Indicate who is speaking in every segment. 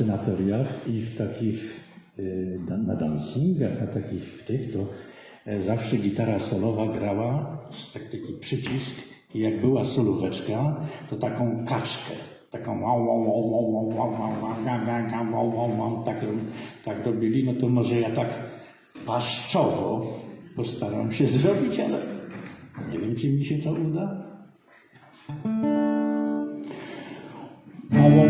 Speaker 1: senatoriach i w takich, y, na- dancingach, na takich w tych, to e, zawsze gitara solowa grała z tak, taki przycisk i jak była solóweczka, to taką kaczkę, taką wow, wow, wow, wow, wow, wow, wow, wow, wow, wow, wow, tak, tak robili, no to może ja tak paszczowo postaram się zrobić, ale nie wiem, czy mi się to uda. Klaszczemy!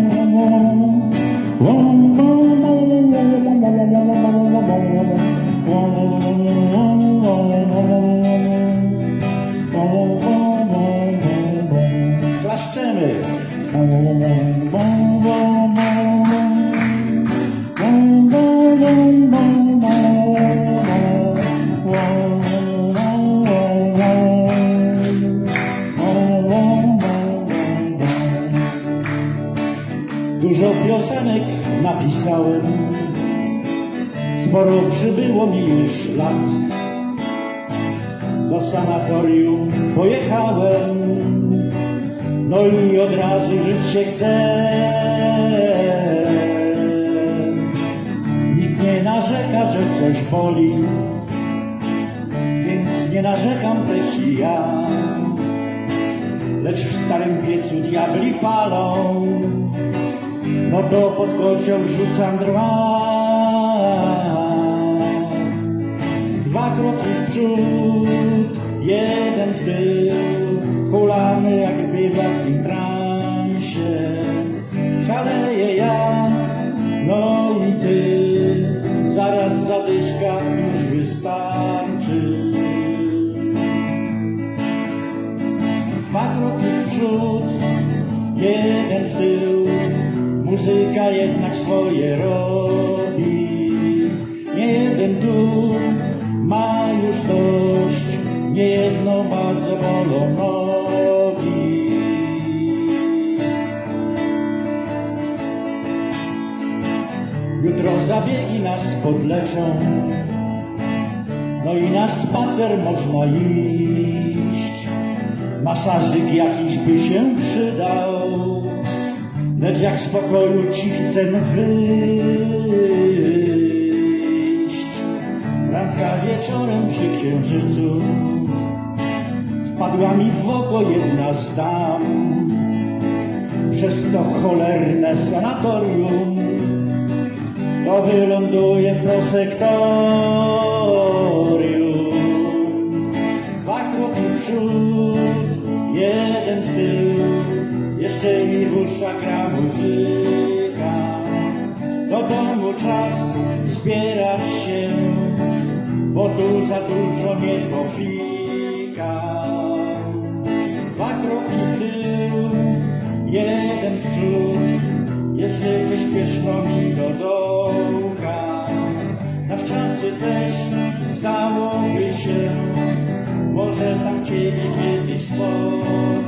Speaker 1: Dużo piosenek napisałem, sporo przybyło mi już lat. Do sanatorium pojechałem, no i od razu żyć się chce. Nikt nie narzeka, że coś boli, więc nie narzekam też i ja. Lecz w starym piecu diabli palą, no to pod kocioł rzucam drwa. Dwa kroki w przód, jeden w tył, hulamy jakby w takim transie. Szaleję ja, no i ty, zaraz zadyszka już wystarczy. Dwa kroki w przód, jeden muzyka jednak swoje robi. Nie jeden tu ma już dość, nie jedno bardzo bolą nogi. Jutro zabiegi nas podleczą, no i na spacer można iść. Masażyk jakiś by się przydał, lecz jak z pokoju ci chcę wyjść. Randka wieczorem przy księżycu, wpadła mi w oko jedna z dam. Przez to cholerne sanatorium, to wyląduje w prosektorium. Dwa kroki w przód, jeden w tył, jeszcze mi w uszach gra muzyka. Do domu czas zbierać się, bo tu za dużo nie pofika. Dwa kroki w tył, jeden w przód, jeszcze śpieszno mi do dołka. Na wczasy też zdałoby się, może tam Ciebie kiedyś spotkam.